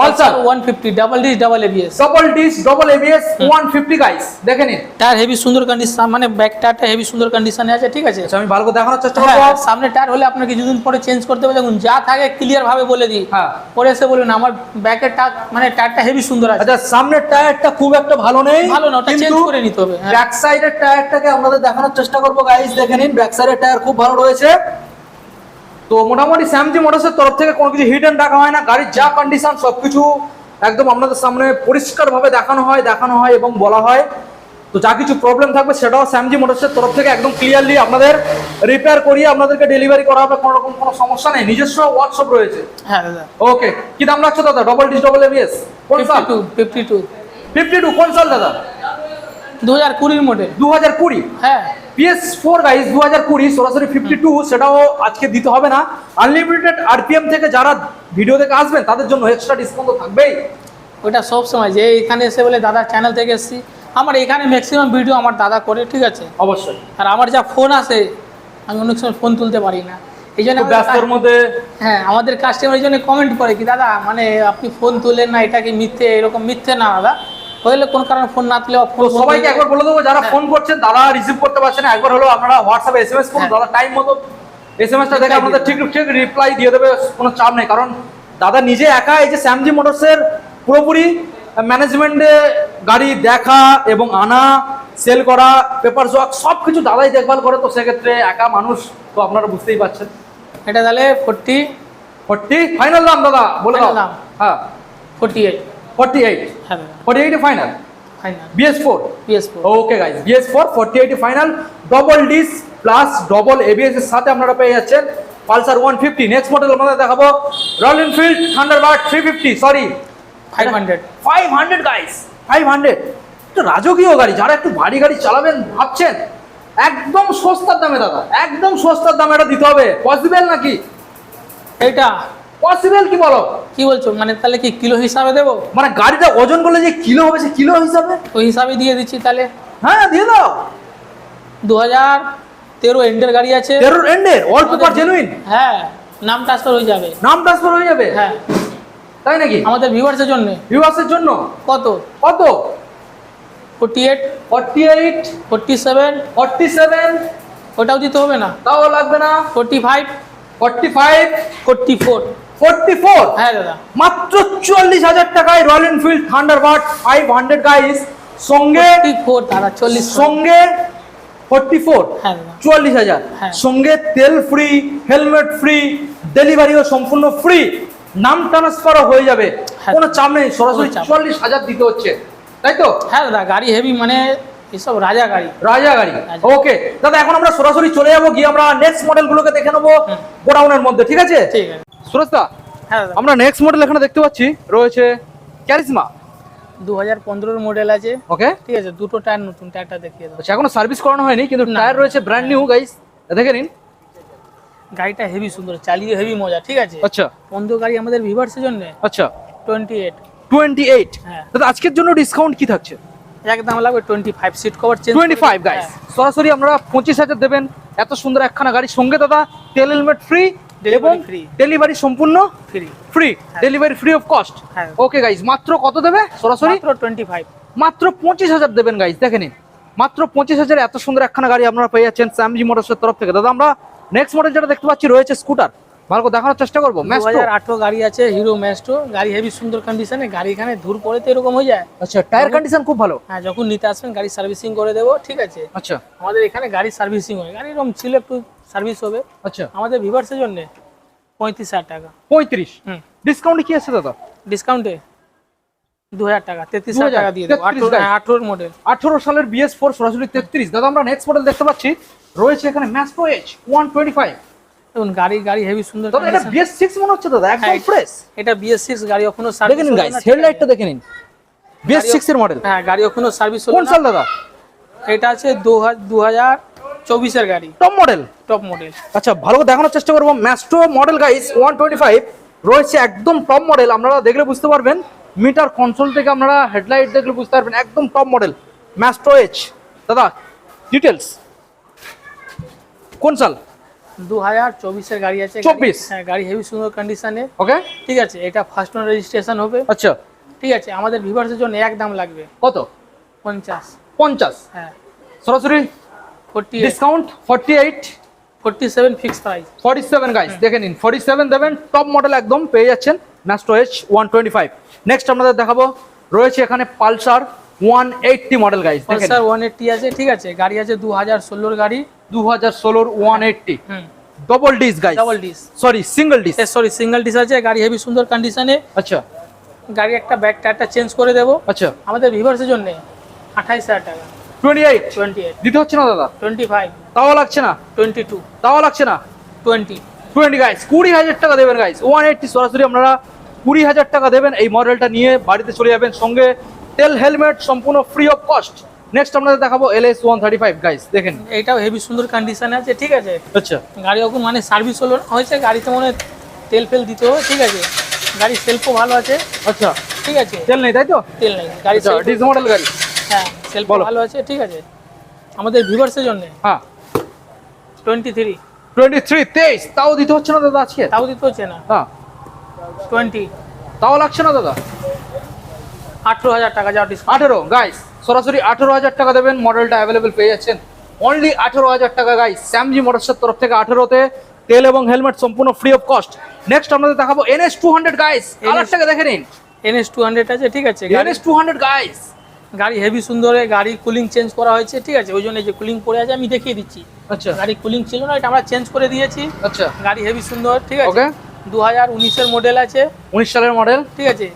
Pulsar one fifty double disc double ABS double disc double ABS one fifty guys দেখে নিন। টায়ার হেভি সুন্দর কন্ডিশন মানে ব্যাক টায়ারটা হেভি সুন্দর কন্ডিশনে আছে ঠিক আছে? আচ্ছা আমি ভালো করে দেখানোর চেষ্টা হ্যাঁ, করব সামনে টায়ার হলে আপনার কিছুদিন পরে চেঞ্জ করতে হবে। দেখুন যা থাকে ক্লিয়ার ভাবে বলে দিই। হ্যাঁ। পরে এসে বলুন আমার ব্যাকের টাক মানে টায়ারটা হেভি সুন্দর আছে। আচ্ছা সামনের টায়ারটা খুব একটা ভালো নেই ভালো না ওটা চেঞ্জ করে নিতে হবে হ্যাঁ। ব্যাক সাইডের টায়ারটাকে আপনাদের দেখানোর চেষ্টা করব গাইস দেখে নিন ব্যাক সাইডের টায়ার খুব ভালো রয়েছে। তো মোটামুটি স্যামজি মোটরসের তরফ থেকে কোনো কিছু হিট হিডেন রাখা হয় না। গাড়ির যা কন্ডিশন সবকিছু একদম আপনাদের সামনে পরিষ্কারভাবে দেখানো হয় দেখানো হয় এবং বলা হয়। তো যা কিছু প্রবলেম থাকবে সেটাও স্যামজি মোটরসের তরফ থেকে একদম ক্লিয়ারলি আপনাদের রিপেয়ার করিয়ে আপনাদেরকে ডেলিভারি করা হবে কোনো রকম কোনো সমস্যা নেই। নিজস্ব ওয়ার্কশপ রয়েছে। হ্যাঁ দাদা। ওকে কি দাম রাখছো দাদা? ডবল ডিস ডবল এবিএস কোন ফিফটি সাল two fifty two fifty two কোন সাল দাদা? দু হাজার কুড়ির মডেল। দু হাজার কুড়ি? হ্যাঁ। পিএস ফোর গাইজ দু হাজার কুড়ি সরাসরি ফিফটি টু সেটাও আজকে দিতে হবে না। আনলিমিটেড আরপিএম থেকে যারা ভিডিও দেখে আসবেন তাদের জন্য এক্সট্রা ডিসকাউন্ট থাকবেই। ওটা সব সময় যে এখানে এসে বলে দাদার চ্যানেল থেকে এসেছি। আমার এখানে ম্যাক্সিমাম ভিডিও আমার দাদা করে ঠিক আছে? অবশ্যই। আর আমার যা ফোন আসে আমি অনেক সময় ফোন তুলতে পারি না। এই জন্য ব্যস্তর মধ্যে। হ্যাঁ আমাদের কাস্টমার এই জন্য কমেন্ট করে কি দাদা মানে আপনি ফোন তুলেন না এটা কি মিথ্যে? এরকম মিথ্যে না দাদা। হলে কোন কারণে ফোন না তুলে ফোন সবাইকে একবার বলে দেবো যারা হ্যাঁ। ফোন করছেন দাদা রিসিভ করতে পারছেন একবার হলো আপনারা হোয়াটসঅ্যাপে এস এম এস করুন হ্যাঁ। দাদা টাইম মতো এস এম এসটা দেখে আপনাদের ঠিক ঠিক রিপ্লাই দিয়ে দেবে কোনো চাপ নেই। কারণ দাদা নিজে একা এই যে স্যামজি মোটরসের পুরোপুরি ম্যানেজমেন্টে গাড়ি দেখা এবং আনা সেল করা পেপার ওয়ার্ক সব কিছু দাদাই দেখভাল করে। তো সেক্ষেত্রে একা মানুষ তো আপনারা বুঝতেই পারছেন। এটা তাহলে ফোরটি ফোর্টি ফাইনাল দাম দাদা বলে দাম। হ্যাঁ। Forty eight forty eight forty eight final final BS four PS four okay guys final double disc plus double ABS এর সাথে আপনারা পেয়ে যাচ্ছেন Pulsar one fifty next model আপনাদের দেখাবো। Royal Enfield Thunderbird sorry five hundred five hundred guys রাজকীয় গাড়ি যারা একটু ভারী গাড়ি চালাবেন ভাবছেন একদম সস্তার দামে দাদা একদম সস্তার দামে এটা দিতে হবে। পসিবল নাকি? এইটা। পসিবল কি বলো? কি বলছো? মানে তাহলে কি কিলো হিসাবে দেবো? মানে গাড়িটা ওজন বলে যে কিলো হবে সে কিলো হিসাবে? ওই হিসাবে দিয়ে দিচ্ছি তাহলে। হ্যাঁ দিয়ে দাও। দু হাজার তেরো এন্ডের গাড়ি আছে। তেরোর এন্ডের? অল পেপার জেনুইন হ্যাঁ নাম ট্রান্সফার হয়ে যাবে। নাম ট্রান্সফার হয়ে যাবে? হ্যাঁ। তাই নাকি? আমাদের ভিউয়ার্সের জন্য। ভিউয়ার্সের জন্য? কত? কত? Forty eight forty eight forty seven forty seven ওটাও দিতে হবে না। তাও লাগবে না। Forty five forty five forty four forty four. হ্যাঁ দাদা। মাত্র চুয়াল্লিশ হাজার টাকায় Royal Enfield Thunderbird five hundred guys সঙ্গে ফোর্টি ফোর দাদা চল্লিশ সঙ্গে ফোর্টি ফোর। হ্যাঁ হ্যাঁ। সঙ্গে তেল ফ্রি হেলমেট ফ্রি ডেলিভারিও সম্পূর্ণ ফ্রি নাম ট্রান্সফারও হয়ে যাবে। হ্যাঁ। কোনো চাপ নেই। সরাসরি কোনো চাপ নেই। চুয়াল্লিশ হাজার দিতে হচ্ছে। তাই তো? হ্যাঁ দাদা গাড়ি হেভি মানে এসব রাজা গাড়ি। রাজা গাড়ি। ওকে দাদা এখন আমরা সরাসরি চলে যাব গিয়ে আমরা নেক্সট মডেলগুলোকে দেখে নেব গোডাউনের মধ্যে। ঠিক আছে? ঠিক আছে। সুরজদা হ্যাঁ আমরা নেক্সট মডেল এখানে দেখতে পাচ্ছি রয়েছে ক্যারিজমা দু হাজার পনেরোর মডেল আছে। ওকে ঠিক আছে দুটো টায়ার নতুন টায়ারটা দেখিয়ে আচ্ছা এখনও সার্ভিস করানো হয়নি কিন্তু। টায়ার রয়েছে ব্র্যান্ড নিউ গাইস দেখে নিন। গাড়িটা হেভি সুন্দর চালিয়ে হেভি মজা ঠিক আছে? আচ্ছা। বন্ধু গাড়ি আমাদের ভিভার্সের জন্য? আচ্ছা। টোয়েন্টি এইট টোয়েন্টি এইট হ্যাঁ। দাদা আজকের জন্য ডিসকাউন্ট কি থাকছে? একদম লাগবে twenty five seat cover change twenty five guys সরাসরি আমরা পঁচিশ হাজার দেবেন। এত সুন্দর একখানা গাড়ির সঙ্গে দাদা তেল হেলমেট ফ্রি এবং ডেলিভারি সম্পূর্ণ free free delivery free of cost. Okay guys মাত্র কত দেবে? সরাসরি? মাত্র টোয়েন্টি ফাইভ মাত্র পঁচিশ হাজার দেবেন গাইস দেখে নিন। মাত্র পঁচিশ হাজার এত সুন্দর একখানা গাড়ি আপনারা পেয়ে যাচ্ছেন স্যামজি মোটরসের তরফ থেকে। দাদা আমরা নেক্সট মডেল যেটা দেখতে পাচ্ছি রয়েছে স্কুটার ভালো করে দেখানোর চেষ্টা করব। আঠেরো গাড়ি আছে হিরো ম্যাস্ট্রো গাড়ি হেভি সুন্দর কন্ডিশনে গাড়ি এখানে ধূর পড়ে তো এরকম হয়ে যায়। আচ্ছা টায়ার কন্ডিশন খুব ভালো। হ্যাঁ যখন নিতে আসবেন গাড়ি সার্ভিসিং করে দেবো ঠিক আছে। আচ্ছা। আমাদের এখানে গাড়ি সার্ভিসিং হয়। গাড়ি এরকম ছিল একটু সার্ভিস হবে। আচ্ছা। আমাদের ভিভার্সের জন্য পঁয়ত্রিশ হাজার টাকা। পঁয়ত্রিশ? হুম। ডিসকাউন্ট কি আছে দাদা? ডিসকাউন্টে দু হাজার টাকা তেত্রিশ হাজার টাকা দিয়ে দেবো। 33 আঠেরো গাড়ি। হ্যাঁ আঠেরোর মডেল আঠারো সালের বিএস ফোর সরাসরি তেত্রিশ। দাদা আমরা নেক্সট মডেল দেখতে পাচ্ছি। রয়েছে এখানে Maestro H one twenty five দেখুন গাড়ি গাড়ি হেভি সুন্দর দাদা এটা। বিএস সিক্স মনে হচ্ছে দাদা একদম হ্যাঁ, ফ্রেশ এটা বিএস সিক্স গাড়ি এখনও দেখে সার্ভিস নিন গাইস হেডলাইটটা দেখে নিন। বিএস সিক্স এর মডেল হ্যাঁ গাড়ি এখনও সার্ভিস কোন সাল দাদা? এটা আছে দু হাজার চব্বিশের গাড়ি। টপ মডেল টপ মডেল আচ্ছা ভালো দেখানোর চেষ্টা করব। Maestro model guys one twenty five রয়েছে একদম টপ মডেল আপনারা দেখলে বুঝতে পারবেন মিটার কনসোল থেকে আপনারা হেডলাইট দেখলে বুঝতে পারবেন একদম টপ মডেল ম্যাস্ট্রো এইচ দাদা ডিটেলস কোন সাল? দু হাজার চব্বিশের গাড়ি আছে। 24 হ্যাঁ গাড়ি হেভি সুন্দর কন্ডিশনে ওকে ঠিক আছে এটা ফার্স্ট ওয়ান রেজিস্ট্রেশন হবে। আচ্ছা। ঠিক আছে আমাদের ভিভার্সের জন্য এক দাম লাগবে। কত? পঞ্চাশ। পঞ্চাশ? হ্যাঁ। সরাসরি? Discount forty eight forty seven fix price forty seven guys দেখে নিন। ফর্টি সেভেন দেবেন টপ মডেল একদম পেয়ে যাচ্ছেন Maestro H one twenty five next আপনাদের দেখাবো রয়েছে এখানে Pulsar one eighty model guys দেখেন পালসার ওয়ান এইটটি আছে ঠিক আছে গাড়ি আছে দু হাজার ষোলোর গাড়ি। দু হাজার ষোলোর one eighty hmm. Double disc guys double disc sorry single disc sorry single disc আছে গাড়ি হেভি সুন্দর কন্ডিশনে আচ্ছা। গাড়ি একটা ব্যাক টায়ারটা চেঞ্জ করে দেবো। আচ্ছা। আমাদের ভিভার্সের জন্য আঠাইশ হাজার টাকা। টোয়েন্টি এইট টোয়েন্টি এইট দিতে হচ্ছে না দাদা? টোয়েন্টি ফাইভ তাও লাগছে না? টোয়েন্টি টু তাও লাগছে না? টোয়েন্টি টোয়েন্টি গাইস কুড়ি হাজার টাকা দেবেন গাইস ওয়ান এইটটি সরাসরি আপনারা কুড়ি হাজার টাকা দেবেন এই মডেলটা নিয়ে বাড়িতে চলে যাবেন। সঙ্গে তেল হেলমেট সম্পূর্ণ ফ্রি অফ কস্ট নেক্সট আপনাদের দেখাবো L S one thirty five guys দেখেন। এইটাও হেভি সুন্দর কন্ডিশনে আছে ঠিক আছে? আচ্ছা। গাড়ি এখন মানে সার্ভিস হলো হয়েছে গাড়িতে মনে তেল ফেল দিতে হবে ঠিক আছে? গাড়ির সেলফও ভালো আছে। আচ্ছা। ঠিক আছে? তেল নেই তাই তো? তেল নেই। গাড়ি আচ্ছা ডিস মডেল গাড়ি। হ্যাঁ সেলফ ভালো আছে ঠিক আছে। আমাদের জন্য। হ্যাঁ। টোয়েন্টি থ্রি টোয়েন্টি থ্রি তেইশ। তাও দিতে হচ্ছে না দাদা আজকে? তাও দিতে হচ্ছে না। হ্যাঁ। টোয়েন্টি তাও লাগছে না দাদা? আঠেরো হাজার টাকা ডিসকাউন্ট গাইস সরাসরি আঠেরো হাজার টাকা দেবেন মডেলটা পেয়ে যাচ্ছেন। অনলি আঠেরো হাজার টাকা গাইস স্যামজি মোটরসের তরফ থেকে আঠেরোতে। তেল এবং হেলমেট সম্পূর্ণ ফ্রি অফ কস্ট নেক্সট আপনাদের দেখাবো এনএস টু হান্ড্রেড গাইস কালারটাকে দেখে নিন। এনএস টু হান্ড্রেড আছে ঠিক আছে। এনএস গাইস গাড়ি হেভি সুন্দরে গাড়ি কুলিং চেঞ্জ করা হয়েছে ঠিক আছে? ওই জন্য যে কুলিং পড়ে আছে আমি দেখিয়ে দিচ্ছি। আচ্ছা। গাড়ি কুলিং ছিল না এটা আমরা চেঞ্জ করে দিয়েছি। আচ্ছা। গাড়ি হেভি সুন্দর ঠিক আছে? দু হাজার উনিশের মডেল আছে। উনিশ সালের মডেল ঠিক আছে?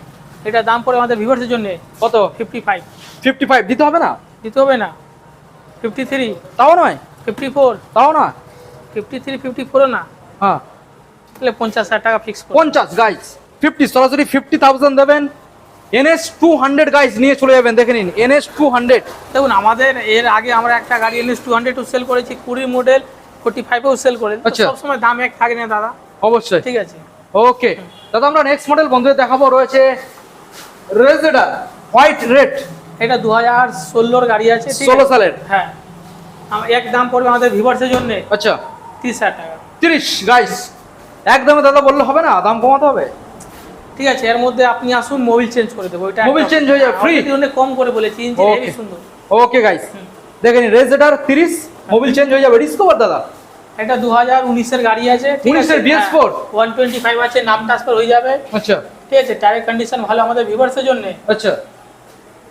এটা দাম পড়ে আমাদের ভিভার্সের জন্য কত? ফিফটি ফাইভ ফিফটি ফাইভ দিতে হবে না? দিতে হবে না। ফিফটি থ্রি তাও নয়? ফিফটি ফোর তাও না ফিফটি থ্রি ফিফটি ফোরও না। হ্যাঁ। তাহলে পঞ্চাশ হাজার টাকা ফিক্স পঞ্চাশ গাইস ফিফটি সরাসরি ফিফটি থাউজেন্ড দেবেন। এনএস টু হান্ড্রেড গাইস নিয়ে চলে যাবেন দেখে নিন এনএস টু হান্ড্রেড দেখুন আমাদের এর আগে আমরা একটা গাড়ি এনএস টু হান্ড্রেডও সেল করেছি কুড়ি মডেল ফোর্টি ফাইভেও সেল করে আচ্ছা। সবসময় দাম এক থাকে না দাদা। অবশ্যই। ঠিক আছে। ওকে দাদা আমরা নেক্সট মডেল বন্ধুদের দেখাবো রয়েছে রেজেডার হোয়াইট রেড এটা দু হাজার ষোলোর গাড়ি আছে ষোলো সালের। হ্যাঁ। এক দাম পড়বে আমাদের ভিভার্সের জন্য। আচ্ছা। তিরিশ হাজার টাকা। তিরিশ গাইস একদমে দাদা বললে হবে না দাম কমাতে হবে? ঠিক আছে এর মধ্যে আপনি আসুন মোবিল চেঞ্জ করে দেবো। ওইটা Mobil change হয়ে যাবে, free? জন্য কম করে বলেছি ইঞ্জিন হেভি. সুন্দর। ওকে গাইস দেখে নিন রেজেটার তিরিশ মোবিল চেঞ্জ হয়ে যাবে। ডিসকভার দাদা। এটা দু হাজার উনিশের গাড়ি আছে 19 এর BS4? ওয়ান টোয়েন্টি ফাইভ আছে নাম ট্রান্সফার হয়ে যাবে। আচ্ছা। ঠিক আছে টায়ার কন্ডিশন ভালো আমাদের ভিভার্সের জন্য। আচ্ছা।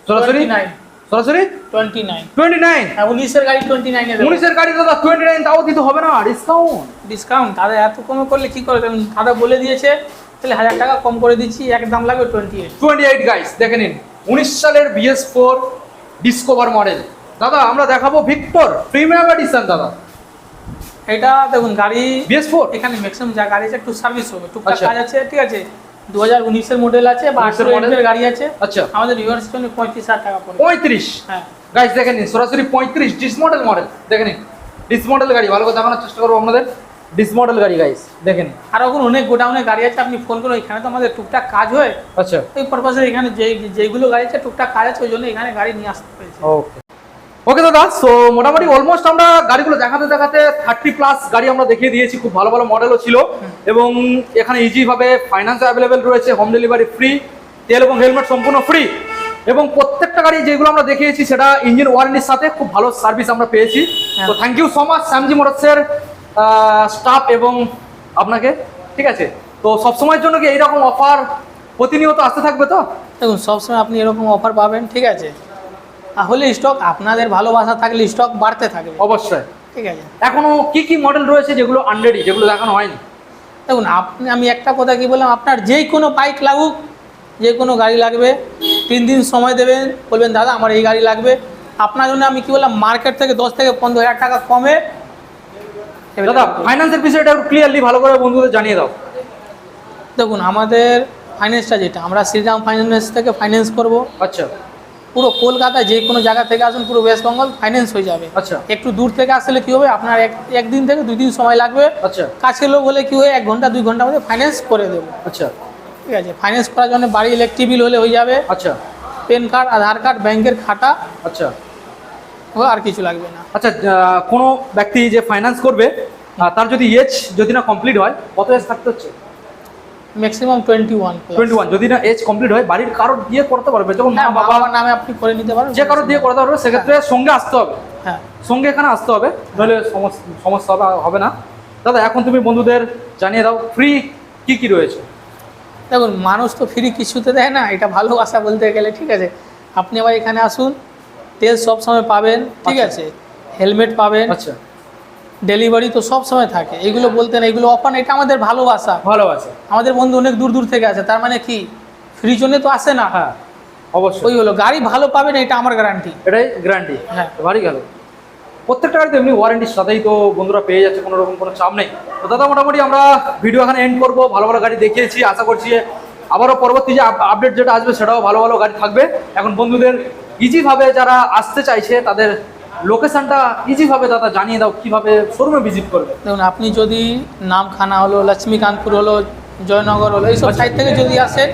সরাসরি? নাইন সরাসরি? টোয়েন্টি নাইন টোয়েন্টি নাইন হ্যাঁ উনিশের গাড়ি টোয়েন্টি নাইনে উনিশের গাড়ি দাদা টোয়েন্টি নাইন তাও দিতে হবে না। ডিসকাউন্ট ডিসকাউন্ট দাদা এত কমে করলে কি করে? দাদা বলে দিয়েছে তাহলে হাজার টাকা কম করে দিচ্ছি এক দাম লাগবে twenty eight twenty eight guys দেখে নিন। উনিশ সালের বিএস ফোর ডিসকভার মডেল দাদা আমরা দেখাবো ভিক্টর প্রিমিয়াম এডিশন দাদা। এটা দেখুন গাড়ি বিএস ফোর এখানে ম্যাক্সিমাম যা গাড়ি আছে একটু সার্ভিস হবে। টুকটাক আচ্ছা। কাজ আছে ঠিক আছে? দু হাজার উনিশের মডেল আছে বা 19 আঠেরো? এর গাড়ি আছে। আচ্ছা। আমাদের রিভার্স জন্য পঁয়ত্রিশ হাজার টাকা পড়বে। পঁয়ত্রিশ? হ্যাঁ। গাইস দেখে নিন সরাসরি পঁয়ত্রিশ ডিস মডেল মডেল দেখে নিন ডিস মডেল গাড়ি ভালো করে দেখানোর চেষ্টা করব আপনাদের। ডিস মডেল গাড়ি গাইস দেখেন। আর এখন অনেক গোডাউনে গাড়ি আছে আপনি ফোন করুন এখানে তো আমাদের টুকটাক কাজ হয়। আচ্ছা। ওই পারপাসে এখানে যে যেগুলো গাড়ি আছে টুকটাক কাজ আছে ওই জন্য এখানে গাড়ি নিয়ে আসতে পেরেছি। ওকে ওকে দাদা সো মোটামুটি অলমোস্ট আমরা গাড়িগুলো দেখাতে দেখাতে থার্টি প্লাস গাড়ি আমরা দেখিয়ে দিয়েছি খুব ভালো ভালো মডেলও ছিল। এবং এখানে ইজিভাবে ফাইন্যান্স অ্যাভেলেবেল রয়েছে হোম ডেলিভারি ফ্রি তেল এবং হেলমেট সম্পূর্ণ ফ্রি এবং প্রত্যেকটা গাড়ি যেগুলো আমরা দেখিয়েছি সেটা ইঞ্জিন ওয়ারেন্টির সাথে খুব ভালো সার্ভিস আমরা পেয়েছি। তো thank you so much Samji মোটরসের staff এবং আপনাকে ঠিক আছে? তো সবসময়ের জন্য কি এইরকম অফার প্রতিনিয়ত আসতে থাকবে তো? দেখুন সবসময় আপনি এরকম অফার পাবেন ঠিক আছে? তাহলে স্টক আপনাদের ভালোবাসা থাকলে স্টক বাড়তে থাকবে। অবশ্যই। ঠিক আছে? এখনও কি কি মডেল রয়েছে যেগুলো আনরেডি যেগুলো দেখানো হয়নি? দেখুন আপনি আমি একটা কথা কি বললাম আপনার যেই কোনো বাইক লাগুক যে কোনো গাড়ি লাগবে তিন দিন সময় দেবেন বলবেন দাদা আমার এই গাড়ি লাগবে। আপনার জন্য আমি কি বললাম মার্কেট থেকে দশ থেকে পনেরো হাজার টাকা কমে দাদা ফাইন্যান্সের বিষয়টা একটু ক্লিয়ারলি ভালো করে বন্ধুদের জানিয়ে দাও। দেখুন আমাদের ফাইন্যান্সটা যেটা আমরা শ্রীরাম ফাইন্যান্স থেকে ফাইন্যান্স করব। আচ্ছা। পুরো কলকাতা যে কোনো জায়গা থেকে আসুন পুরো ওয়েস্ট বেঙ্গল ফাইন্যান্স হয়ে যাবে। আচ্ছা। একটু দূর থেকে আসলে কি হবে আপনার এক একদিন থেকে দুই দিন সময় লাগবে। আচ্ছা। কাছের লোক হলে কি হয় এক ঘণ্টা দুই ঘণ্টার মধ্যে ফাইন্যান্স করে দেবো। আচ্ছা। ঠিক আছে ফাইন্যান্স করার জন্য বাড়ি ইলেকট্রিক বিল হলে হয়ে যাবে। আচ্ছা। প্যান কার্ড আধার কার্ড ব্যাংকের খাতা। আচ্ছা। ও আর কিছু লাগবে না। আচ্ছা কোনো ব্যক্তি যে ফাইন্যান্স করবে তার যদি এজ যদি না কমপ্লিট হয় কত এজ থাকতে হচ্ছে? Maximum twenty one twenty one যদি না এজ কমপ্লিট হয় বাড়ির কারোর দিয়ে করতে পারবে। যখন মা বাবা নামে আপনি করে নিতে পারেন যে কারোর দিয়ে করতে পারবে সেক্ষেত্রে সঙ্গে আসতে হবে। হ্যাঁ। সঙ্গে এখানে আসতে হবে নইলে সমস- সমস্যা হবে হবে না। দাদা এখন তুমি বন্ধুদের জানিয়ে দাও ফ্রি কি কি রয়েছে? দেখুন মানুষ তো ফ্রি কিছুতে দেয় না এটা ভালোবাসা বলতে গেলে ঠিক আছে। আপনি আবার এখানে আসুন তেল সব সময় পাবেন ঠিক আচ্ছা। আছে? হেলমেট পাবেন। আচ্ছা। ডেলিভারি তো সব সময় থাকে। এগুলো বলতে না এগুলো অফার এটা আমাদের ভালোবাসা। ভালো আছে আমাদের বন্ধু অনেক দূর দূর থেকে আছে তার মানে কি? ফ্রি জন্য তো আসে না। হ্যাঁ অবশ্যই। ওই হলো গাড়ি ভালো পাবেন এটা আমার গ্যারান্টি এটাই গ্যারান্টি হ্যাঁ। ভারী গেল। প্রত্যেকটা গাড়িতে এমনি ওয়ারেন্টির সাথেই তো বন্ধুরা পেয়ে যাচ্ছে কোনো রকম কোনো চাপ নেই। তো দাদা মোটামুটি আমরা ভিডিও এখানে এন্ড করব ভালো ভালো গাড়ি দেখিয়েছি আশা করছি আবারও পরবর্তী যে আপডেট যেটা আসবে সেটাও ভালো ভালো গাড়ি থাকবে। এখন বন্ধুদের ইজিভাবে যারা আসতে চাইছে তাদের লোকেশনটা ইজিভাবে দাদা জানিয়ে দাও কীভাবে শোরুমে ভিজিট করবে। দেখুন আপনি যদি নামখানা হলো লক্ষ্মীকান্তপুর হলো জয়নগর হলো এইসব আচ্ছা। সাইড থেকে যদি আসেন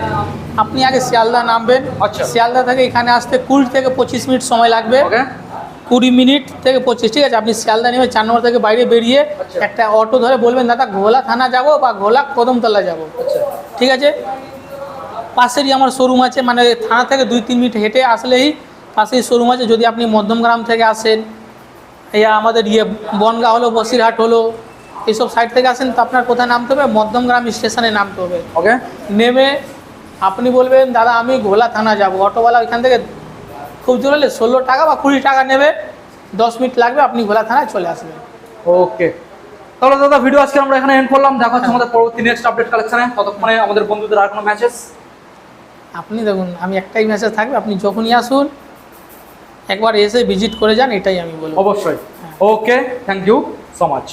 আপনি আগে শিয়ালদা নামবেন। আচ্ছা। শিয়ালদা থেকে এখানে আসতে কুড়ি থেকে পঁচিশ মিনিট সময় লাগবে। কুড়ি মিনিট থেকে পঁচিশ ঠিক আছে? আপনি শিয়ালদা নেমে চার নম্বর থেকে বাইরে বেরিয়ে আচ্ছা। একটা অটো ধরে বলবেন দাদা ঘোলা থানা যাব বা ঘোলা কদমতলা যাব? আচ্ছা। ঠিক আছে? পাশেরই আমার শোরুম আছে মানে থানা থেকে দুই তিন মিনিট হেঁটে আসলেই পাশেই শোরুম আছে যদি আপনি মধ্যমগ্রাম থেকে আসেন ইয়া আমাদের ইয়ে বনগা হলো বসিরহাট হলো এইসব সাইড থেকে আসেন তো আপনার কোথায় নামতে হবে? মধ্যমগ্রাম স্টেশনে নামতে হবে। ওকে নেমে আপনি বলবেন দাদা আমি ঘোলা থানা যাব। অটোওয়ালা ওইখান থেকে খুব জোর হলে ষোলো টাকা বা কুড়ি টাকা নেবে। দশ মিনিট লাগবে আপনি ঘোলা থানায় চলে আসবেন। ওকে তাহলে দাদা ভিডিও আজকে আমরা এখানে এন্ড করলাম। দেখা হচ্ছে আমাদের পরবর্তী নেক্সট আপডেট কালেকশনে ততক্ষণে আমাদের বন্ধুদের আর কোনো ম্যাচেস আপনি দেখুন আমি একটাই মেসেজ থাকবে আপনি যখনই আসুন একবার এসে ভিজিট করে যান এটাই আমি বলব। অবশ্যই। Okay thank you so much